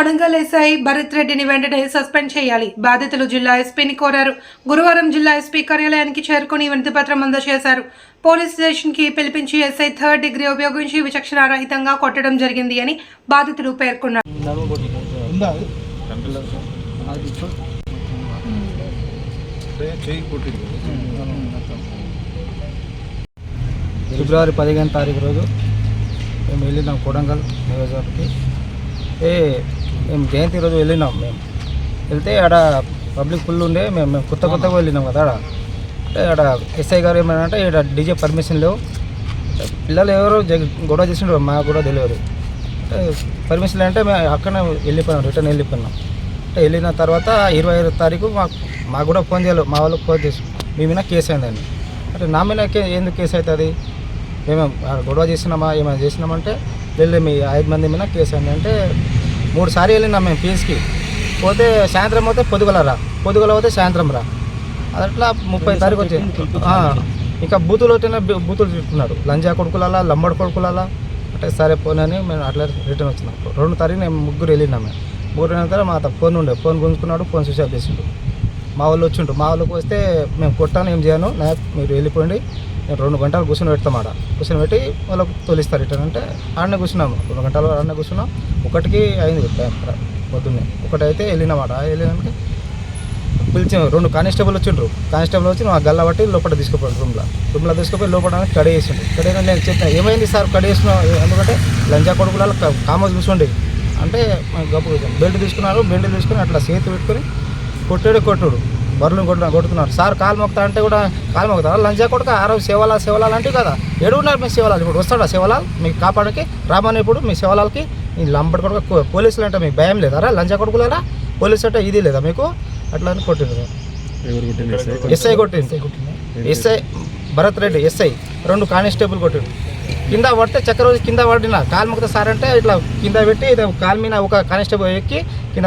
SI Bharat రెడ్డిని వెంటనే suspend చేయాలి. బాధితులు జిల్లా ఎస్పీని కోరారు. గురువారం జిల్లా ఎస్పీ కార్యాలయానికి చేరుకుని వినతి పత్రం అందజేశారు. పోలీస్ స్టేషన్కి పిలిపించి ఎస్ఐ థర్డ్ డిగ్రీ ఉపయోగించి విచక్షణ రహితంగా కొట్టడం జరిగింది అని బాధితులు పేర్కొన్నారు. ఫిబ్రవరి పదిహేను తారీఖు రోజు మేము వెళ్ళినాం కొడంగల్ నియోజకవర్గకి ఏ మేము జయంతి రోజు వెళ్ళినాం మేము. వెళ్తే ఆడ పబ్లిక్ ఫుల్ ఉండే మేము మేము కొత్త కొత్తగా వెళ్ళినాం కదా ఆడ. అంటే ఆడ ఎస్ఐ గారు ఏమైనా అంటే ఇక్కడ డీజే పర్మిషన్ లేవు. పిల్లలు ఎవరు గొడవ చేసిండ్రు మాకు కూడా తెలియదు. పర్మిషన్ అంటే మేము అక్కడనే వెళ్ళిపోయినాం రిటర్న్ వెళ్ళిపోయినాం. అంటే వెళ్ళిన తర్వాత ఇరవై ఐదు తారీఖు మాకు మాకు కూడా ఫోన్ చేయాలి మా వాళ్ళకి ఫోన్ చేసి మీ మీద కేసు అయిందండి అంటే నా మీద కే- ఎందుకు కేసు అవుతుంది? మేము గొడవ చేసినామా ఏమైనా చేసినామంటే వెళ్ళి మీ ఐదు మంది మీద కేసు అయింది అంటే మూడు సార్లు వెళ్ళినా మేము పీస్కి. పోతే సాయంత్రం పోతే పొద్దుగల రా. పొద్దుగల పోతే సాయంత్రం రా. అట్లా ముప్పై తారీఖు వచ్చి ఇంకా బూతులు వచ్చిన బూతులు తిట్టుకున్నారు లంజా కొడుకులలా లంబడి కొడుకులలా. అంటే సరే పోనని మేము అట్లా రిటర్న్ వచ్చినాం. రెండు తారీఖు మేము ముగ్గురు వెళ్ళినాం మేము. ముగ్గురు వెళ్ళిన తర్వాత మా ఫోన్ ఉండే. ఫోన్ గుంజుకున్నాడు ఫోన్ స్విచ్ ఆఫ్ చేసిండు. మా వాళ్ళు వచ్చిండు. మా వాళ్ళకి వస్తే మేము కొట్టాను ఏం చేయను. నాకు మీరు వెళ్ళిపోండి. రెండు గంటలు కూర్చొని పెడతాం ఆడ. కూర్చొని పెట్టి వాళ్ళకి తొలిస్తారు రిటర్న్ అంటే ఆడనే కూర్చున్నాము. రెండు గంటలు ఆడనే కూర్చున్నాం. ఒకటికి అయింది టైం పొద్దున్నే. ఒకటైతే వెళ్ళినామాట వెళ్ళినాక పిలిచాము రెండు కానిస్టేబుల్ వచ్చిండ్రు. కానిస్టేబుల్ వచ్చి మా గల్ల బట్టి లోపల తీసుకుపోయాడు రూమ్లో రూమ్లో తీసుకుపోయి లోపల కడి వేసిండు కడి నేను చెప్పిన ఏమైంది సార్ కడి వేసిన ఎందుకంటే లంజా కొడుకులలో కామోజ్ కూర్చోండి అంటే గొప్ప బెల్ట్ తీసుకున్నారు. బెల్ట్ తీసుకుని అట్లా చేతి పెట్టుకొని కొట్టాడు కొట్టుడు. బర్రెలు కొట్టు కొట్టుకున్నారు సార్ కాలు మొక్తా అంటే కూడా కాలు మొక్తారా లంచా కొడుక ఆ రోజు సేవలాలు సేవలాలు అంటే కదా. ఏడున్నారు మీ సేవలాలు ఇప్పుడు వస్తాడా సేవలాల్ మీకు కాపాడకి. రామని ఇప్పుడు మీ సేవలాలకి ఈ లంబడి కొడుకు పోలీసులు అంటే మీకు భయం లేదారా లంచా కొడుకులేరా? పోలీసు అంటే ఇది లేదా మీకు? అట్లా అని కొట్టింది కొట్టింది ఎస్ఐ కొట్టింది ఎస్ఐ భరత్ రెడ్డి ఎస్ఐ. రెండు కానిస్టేబుల్ కొట్టిండు కింద పడితే చక్కెర రోజు కింద పడిన? కాలు మొక్కితే సార్ అంటే ఇట్లా కింద పెట్టి ఇది కాలు మీద ఒక కానిస్టేబుల్ ఎక్కి కింద